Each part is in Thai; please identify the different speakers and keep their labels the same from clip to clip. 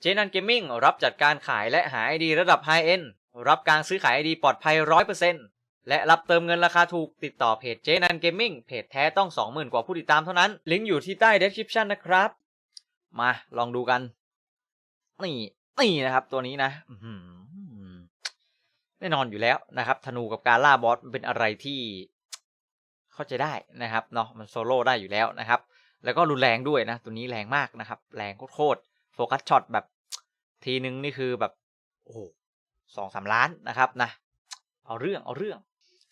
Speaker 1: เจนันเกมมิ่งรับจัดการขายและหา ID ระดับไฮเอ็นรับการซื้อขาย ID ปลอดภัย 100%และรับเติมเงินราคาถูกติดต่อเพจเจนันเกมมิ่งเพจแท้ต้อง 20,000 กว่าผู้ติดตามเท่านั้น ลิงก์อยู่ที่ใต้ description นะครับ มาลองดูกัน นี่ นี่นะครับ ตัวนี้นะแน่นอนอยู่แล้วนะครับ ธนูกับการล่าบอสมันเป็นอะไรที่เข้าใจได้นะครับเนาะมันโซโล่ได้อยู่แล้วนะครับ แล้วก็รุนแรงด้วยนะ ตัวนี้แรงมากนะครับ แรงโคตร โฟกัสช็อตแบบทีนึงนี่คือแบบโอ้สองสามล้านนะครับนะเอาเรื่องเอาเรื่อง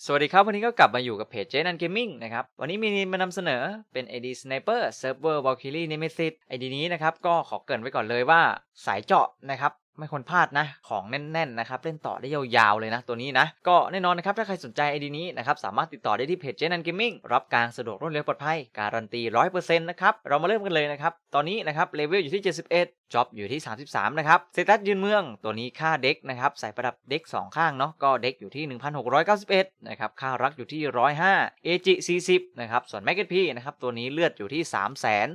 Speaker 1: สวัสดีครับ วันนี้ก็กลับมาอยู่กับเพจเจนันเกมมิ่งนะครับ วันนี้มีมานำเสนอเป็น AD Sniper Server Valkyrie Nemesis ID นี้นะครับ ก็ขอเกรินไว้ก่อนเลยว่าสายเจาะนะครับ ไม่ควรพลาดนะ ของแน่นๆนะครับ เล่นต่อได้ยาวๆเลยนะ ตัวนี้นะ ก็แน่นอนนะครับ ถ้าใครสนใจ ID นี้นะครับ สามารถติดต่อได้ที่เพจเจนันเกมมิ่งรับการสะดวกรวดเร็วปลอดภัย การันตี 100%นะครับ เรามาเริ่มกันเลยนะครับ ตอนนี้นะครับ เลเวลอยู่ที่ 71จ็อบอยู่ที่ 33 นะครับเตตัสยืนเมือง ตัวนี้ค่าเด็กนะครับ ใส่ประดับเด็ก 2 ข้างเนาะ ก็เด็กอยู่ที่ 1691 นะครับ ค่ารักอยู่ที่ 105 AG 40 นะครับ ส่วน m a g ก P นะครับ ตัวนี้เลือดอยู่ที่ 3 1 8 0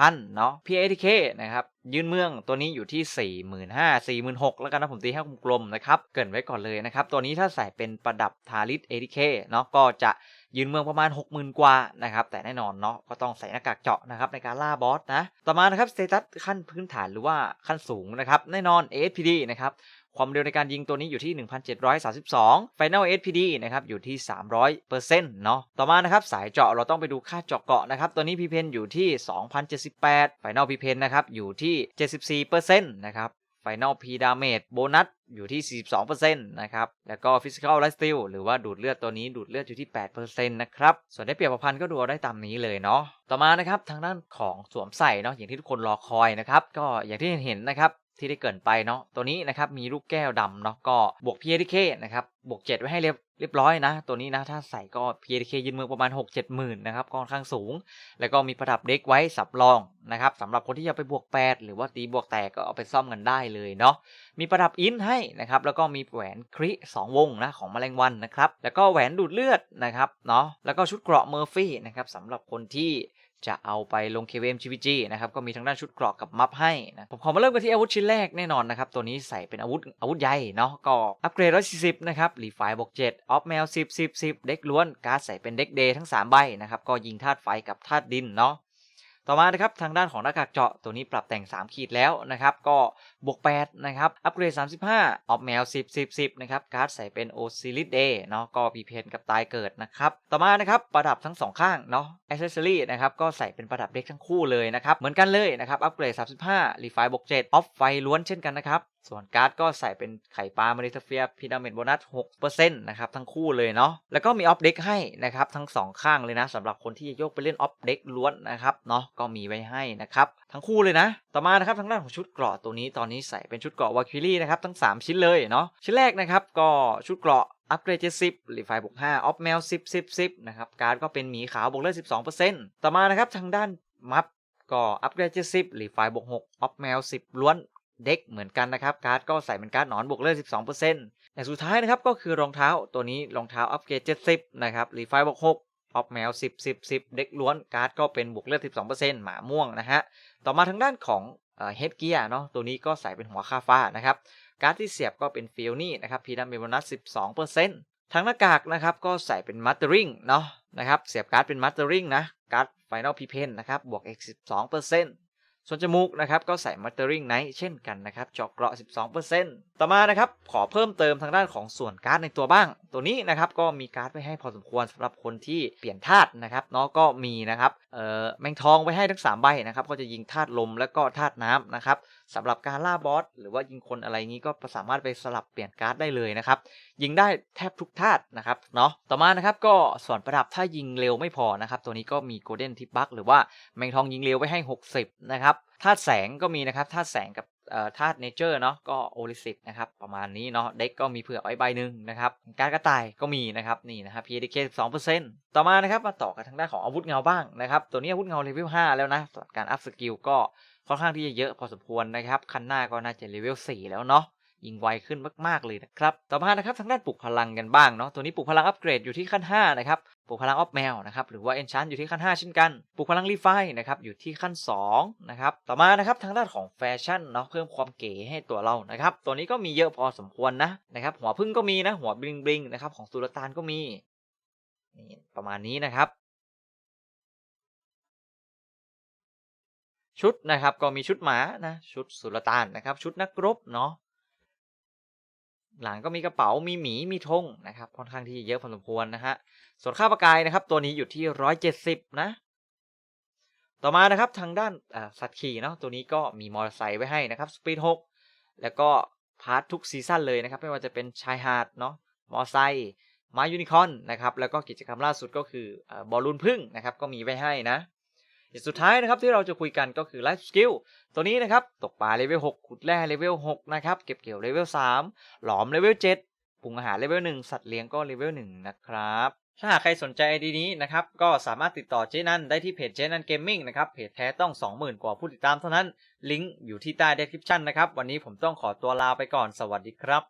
Speaker 1: 0 0 เนาะ PATK นะครับ ยื่นเมืองตัวนี้อยู่ที่ 45,000 46,000แล้วกันนะผมตีให้กลมๆนะครับ เกินไว้ก่อนเลยนะครับ ตัวนี้ถ้าใส่เป็นประดับทาริส ATK เนาะก็จะ ยืนเมืองประมาณ 60,000 กว่านะครับ แต่แน่นอนเนาะก็ต้องใส่หน้ากากเจาะนะครับในการล่าบอสนะ ต่อมานะครับสเตตัสขั้นพื้นฐานหรือว่าขั้นสูงนะครับ แน่นอน ASPD นะครับความเร็วในการยิงตัวนี้อยู่ที่ 1,732 Final SPD นะครับอยู่ที่ 300%เนาะ ต่อมานะครับสายเจาะเราต้องไปดูค่าเจาะเกาะนะครับ ตัวนี้พีเพนอยู่ที่ 2,078 Final P เพนนะครับอยู่ที่ 74%นะครับ Final P Damage โบนัสอยู่ที่ 42%นะครับ แล้วก็ Physical Life Steal หรือว่าดูดเลือดตัวนี้ดูดเลือดอยู่ที่ 8%นะครับ ส่วนได้เปรียบประพันธ์ก็ดูเอาได้ตามนี้เลยเนาะ ต่อมานะครับทางด้านของสวมใส่เนาะอย่างที่ทุกคนรอคอยนะครับ ก็อย่างที่เห็นนะครับ ที่ได้เกินไปเนาะตัวนี้นะครับมีลูกแก้วดำเนาะก็บวก PADK นะครับบวก 7 ไว้ให้เรียบเรียบร้อยนะ ตัวนี้นะถ้าใส่ก็ PADK ยืนมือประมาณ 6 7หมื่นนะครับก็ค่อนข้างสูง แล้วก็มีประดับเด็กไว้สับรองนะครับสำหรับคนที่จะไปบวก 8 หรือว่าตีบวกแตกก็เอาไปซ่อมกันได้เลยเนาะมีประดับอินให้นะครับแล้วก็มีแหวนคริ2วงนะของแมลงวันนะครับแล้วก็แหวนดูดเลือดนะครับเนาะแล้วก็ชุดเกราะเมอร์ฟี่นะครับสำหรับคนที่ จะเอาไปลง KVM GPG นะครับก็มีทั้งด้านชุดเกราะกับมัฟให้นะผมขอมาเริ่มกันที่อาวุธชิ้นแรกแน่นอนนะครับ ตัวนี้ใส่เป็นอาวุธอาวุธใหญ่เนาะก็อัปเกรด 140 นะครับรีไฟบวก7ออฟแมว 10 10 10 เด็กล้วน การ์ดใส่เป็นเด็กเดย์ทั้ง 3 ใบนะครับ ก็ยิงธาตุไฟกับธาตุดินเนาะ ต่อมานะครับทางด้านของหน้ากากเจาะตัวนี้ปรับแต่ง 3 ขีดแล้วนะครับก็บวก8นะครับอัปเกรด 35 ออกแมว 10 10 10นะครับการ์ดใส่เป็นโอซิลิสเดย์เนาะก็พีเพนกับตายเกิดนะครับต่อมานะครับประดับทั้ง 2 ข้างเนาะอ c เซอรี่นะครับก็ใส่เป็นประดับเด็กทั้งคู่เลยนะครับเหมือนกันเลยนะครับอัปเกรด 35รีไฟบวก7ออฟไฟล้วนเช่นกันนะครับ ส่วนการ์ดก็ใส่เป็นไข่ปลามาริเฟียพีดาเมจโบนัส6%นะครับทั้งคู่เลยเนาะแล้วก็มีออฟเด็กให้นะครับทั้ง 2 ข้างเลยนะสำหรับคนที่จะโยกไปเล่นออฟเด็กล้วนนะครับเนาะก็มีไว้ให้นะครับทั้งคู่เลยนะ ต่อมานะครับทางด้านของชุดเกราะตัวนี้ตอนนี้ใส่เป็นชุดเกราะวาคิลี่นะครับทั้ง 3 ชิ้นเลยเนาะชิ้นแรกนะครับก็ชุดเกราะอัปเกรด70รีไฟบวก5ออฟแมว10 10 10นะครับการ์ดก็เป็นหมีขาวบวกเลือด12%ต่อมานะครับทางด้านมัฟก็อัปเกรด70รีไฟบวก6ออฟแมว10ล้วน เด็กเหมือนกันนะครับการ์ดก็ใส่เป็นการ์ดหนอนบวกเลือด12%อย่างสุดท้ายนะครับก็คือรองเท้าตัวนี้รองเท้าอัปเกรด70นะครับรีไฟบวก6ออฟแมว 10 10 10 เด็กล้วนการ์ดก็เป็นบวกเลือด 12%หมาม่วงนะฮะ ต่อมาทางด้านของเฮดเกียร์เนาะตัวนี้ก็ใส่เป็นหัวคาฟ้านะครับ การ์ดที่เสียบก็เป็นฟิลนี่นะครับพีดัมเบโบนัส 12%ทั้งหน้ากากนะครับก็ใส่เป็นมัตเตอร์ริงเนาะนะครับเสียบการ์ดเป็นมัตเตอร์ริงนะการ์ดไฟนอลพีเพนนะครับบวก x 12% ส่วนจมูกนะครับก็ใส่มัตเตอร์ริงไนท์เช่นกันนะครับเจาะเกราะ 12%ต่อมานะครับขอเพิ่มเติมทางด้านของส่วนการ์ดในตัวบ้าง ตัวนี้นะครับก็มีการ์ดไว้ให้พอสมควรสำหรับคนที่เปลี่ยนธาตุนะครับเนาะก็มีนะครับเอ่อแมงทองไว้ให้ทั้ง 3 ใบนะครับก็จะยิงธาตุลมแล้วก็ธาตุน้ำนะครับสำหรับการล่าบอสหรือว่ายิงคนอะไรงี้ก็สามารถไปสลับเปลี่ยนการ์ดได้เลยนะครับยิงได้แทบทุกธาตุนะครับเนาะต่อมานะครับก็ส่วนประดับถ้ายิงเร็วไม่พอนะครับตัวนี้ก็มีโกลเด้นทิปบักหรือว่าแมงทองยิงเร็วไว้ให้ 60นะครับธาตุแสงก็มีนะครับธาตุแสงกับธาตุเนเจอร์เนาะก็โอลิสิตนะครับประมาณนี้เนาะเด็กก็มีเผื่อไว้ใบหนึ่งนะครับการกระต่ายก็มีนะครับนี่นะครับ PDK 12%ต่อมานะครับมาต่อกันทางด้านของอาวุธเงาบ้างนะครับตัวนี้อาวุธเงาเลเวล5แล้วนะการอัพสกิลก็ค่อนข้างที่จะเยอะพอสมควรนะครับ คันหน้าก็น่าจะเลเวล4แล้วเนาะ ยิงไวขึ้นมากๆเลยนะครับต่อมานะครับทางด้านปลุกพลังกันบ้างเนาะตัวนี้ปลุกพลังอัปเกรดอยู่ที่ขั้น5นะครับปลุกพลังออฟแมวนะครับหรือว่าเอนชานอยู่ที่ขั้น 5 เช่นกันปลุกพลังรีไฟนะครับอยู่ที่ขั้น2นะครับต่อมานะครับทางด้านของแฟชั่นเนาะเพิ่มความเก๋ให้ตัวเรานะครับตัวนี้ก็มีเยอะพอสมควรนะนะครับหัวพึ่งก็มีนะหัวบลิงบลิงนะครับของสุลต่านก็มีนี่ประมาณนี้นะครับชุดนะครับก็มีชุดหมานะชุดสุลต่านนะครับชุดนักรบเนาะ หลังก็มีกระเป๋ามีหมีมีธงนะครับค่อนข้างที่เยอะพอสมควรนะฮะส่วนค่าประกายนะครับ ตัวนี้อยู่ที่ร้อยเจ็ดสิบนะ ต่อมานะครับทางด้านสัตว์ขี่เนาะตัวนี้ก็มีมอเตอร์ไซค์ไว้ให้นะครับสปีดหกแล้วก็พาร์ททุกซีซั่นเลยนะครับ ไม่ว่าจะเป็นชายหาดเนาะมอเตอร์ไซค์มายูนิคอร์นนะครับแล้วก็กิจกรรมล่าสุดก็คืออบอลลูนพึ่งนะครับก็มีไว้ให้นะ อย่างสุดท้ายนะครับที่เราจะคุยกันก็คือไลฟ์สกิลตัวนี้นะครับตกปลาเลเวล6ขุดแร่เลเวล6นะครับเก็บเกี่ยวเลเวล3หลอมเลเวล7ปรุงอาหารเลเวล1สัตว์เลี้ยงก็เลเวล1นะครับถ้าหากใครสนใจไอดีนี้นะครับก็สามารถติดต่อเจนันได้ที่เพจเจนันเกมมิ่งนะครับเพจแท้ต้อง 20,000 กว่าผู้ติดตามเท่านั้น ลิงก์อยู่ที่ใต้ description นะครับวันนี้ผมต้องขอตัวลาไปก่อนสวัสดีครับ